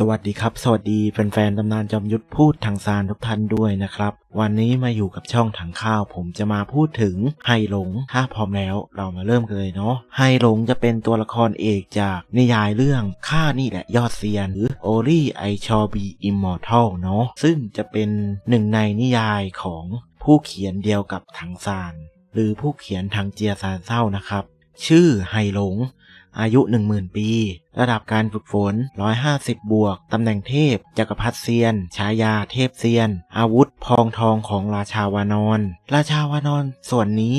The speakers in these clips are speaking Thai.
สวัสดีครับ สวัสดีแฟนๆตำนานจอมยุทธพูดทางซานทุกท่านด้วยนะครับ วันนี้มาอยู่กับช่องถังข้าว ผมจะมาพูดถึงไฮหลง ถ้าพร้อมแล้วเรามาเริ่มกันเลยเนาะไฮหลงจะเป็นตัวละครเอกจากนิยายเรื่องข้านี่แหละยอดเซียน หรือ o l y I shall be immortal เนาะซึ่งจะเป็นหนึ่งในนิยายของผู้เขียนเดียวกับถังซาน หรือผู้เขียนทางเจียซานเศร้านะครับ ชื่อไฮหลง อายุ 10,000 ปี ระดับการฝึกฝน 150 บวก ตำแหน่งเทพ จักรพรรดิเซียน ฉายาเทพเซียน อาวุธ พองทองของราชาวานอน ราชาวานอนส่วนนี้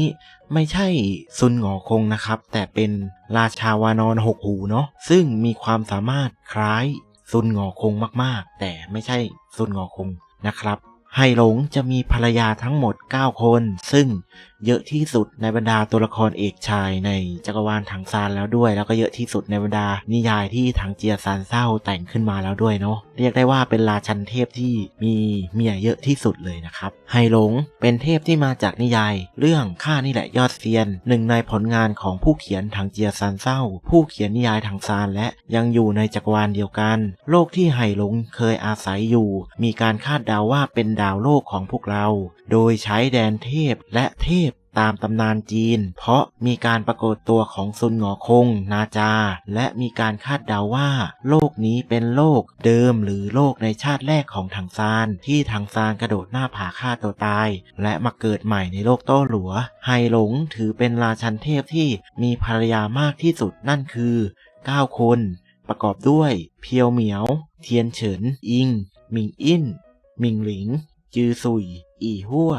ไม่ใช่ซุนหงอคงนะครับ แต่เป็นราชาวานอนหกหูเนาะ ซึ่งมีความสามารถคล้ายซุนหงอคงมากๆ แต่ไม่ใช่ซุนหงอคงนะครับ ไฮหลงจะมีภรรยาทั้งหมด 9 คน ซึ่งเยอะที่สุดในบรรดาตัวละครเอกชายในจักรวาลถังซานแล้วด้วย แล้วก็เยอะที่สุดในบรรดานิยายที่ถังเจียซานเศร้าแต่งขึ้นมาแล้วด้วยเนาะเรียกได้ว่าเป็นราชันเทพที่มีเมียเยอะที่สุดเลยนะครับไฮหลงเป็นเทพที่มาจากนิยาย เรื่องข้านี่แหละยอดเซียนหนึ่งในผลงานของผู้เขียนถังเจียซานเศร้า ผู้เขียนนิยายถังซานและยังอยู่ในจักรวาลเดียวกัน โลกที่ไฮหลงเคยอาศัยอยู่ มีการคาดเดาว่าเป็นดาวโลกของพวกเรา โดยใช้แดนเทพและเทพตามตำนานจีน เพราะมีการปรากฏตัวของซุนหงอคง นาจา และมีการคาดเดาว่า โลกนี้เป็นโลกเดิมหรือโลกในชาติแรกของถังซาน ที่ถังซานกระโดดหน้าผาฆ่าตัวตาย และมาเกิดใหม่ในโลกโต้หลัว ไฮหลงถือเป็นราชันเทพที่มีภรรยามากที่สุดนั่นคือ 9 คน ประกอบด้วย เพียวเหมียว เทียนเฉิน อิงมิงอินมิงหลิง จือซุย อีหัว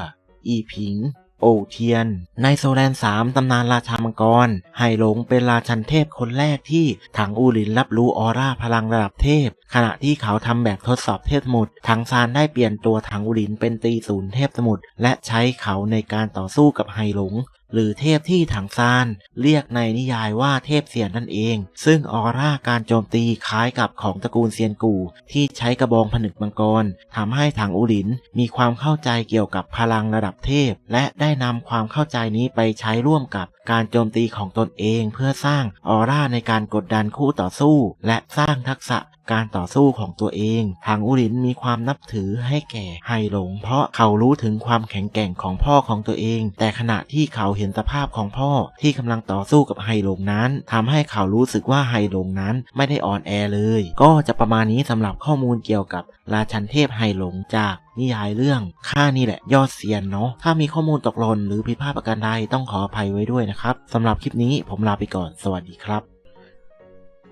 อีผิง โอเทียน ในโซแลนสามตำนานราชามังกรไฮหลงเป็นราชันเทพคนแรกที่ถังอูหลินรับรู้ออร่าพลังระดับเทพ ขณะที่เขาทำแบบทดสอบเทพสมุทรถังซานได้เปลี่ยนตัวถังอูหลินเป็นตีศูนย์เทพสมุทรและใช้เขาในการต่อสู้กับไฮหลง หรือเทพที่ถังซาน เรียกในนิยายว่าเทพเสียนนั่นเอง ซึ่งออร่าการโจมตีคล้ายกับของตระกูลเซียนกู่ ที่ใช้กระบองผนึกมังกรทำให้ถังอูหลินมีความเข้าใจเกี่ยวกับพลังระดับเทพ และได้นำความเข้าใจนี้ไปใช้ร่วมกับการโจมตีของตนเองเพื่อสร้างออร่าในการกดดันคู่ต่อสู้ และสร้างทักษะการต่อสู้ของตัวเอง ทางอูหลินมีความนับถือให้แก่ไฮหลง เพราะเขารู้ถึงความแข็งแกร่งของพ่อของตัวเอง แต่ขณะที่เขาเห็นสภาพของพ่อที่กำลังต่อสู้กับไฮหลงนั้นทำให้เขารู้สึกว่าไฮหลงนั้นไม่ได้อ่อนแอเลย ก็จะประมาณนี้สำหรับข้อมูลเกี่ยวกับราชันเทพไฮหลงจาก นิยายเรื่องข้านี่แหละยอดเซียนเนาะถ้ามีข้อมูลตกหล่นหรือผิดพลาดประการใดต้องขออภัยไว้ด้วยนะครับสำหรับคลิปนี้ผมลาไปก่อนสวัสดีครับ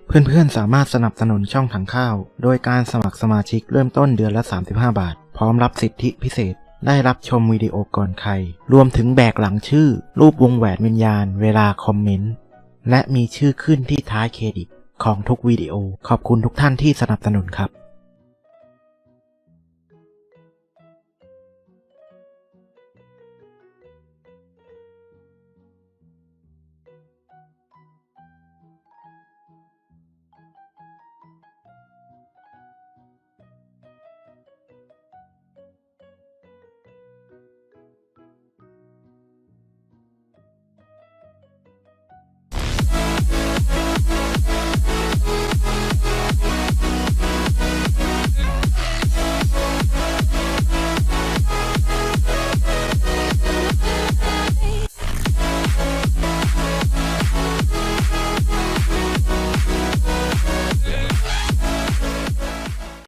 เพื่อนๆ สามารถสนับสนุนช่องถังข้าว โดยการสมัครสมาชิกเริ่มต้นเดือนละ 35 บาท พร้อมรับสิทธิพิเศษ ได้รับชมวิดีโอก่อนใคร รวมถึงแบกหลังชื่อ รูปวงแหวนวิญญาณ เวลาคอมเมนต์ และมีชื่อขึ้นที่ท้ายเครดิต ของทุกวิดีโอ ขอบคุณทุกท่านที่สนับสนุนครับ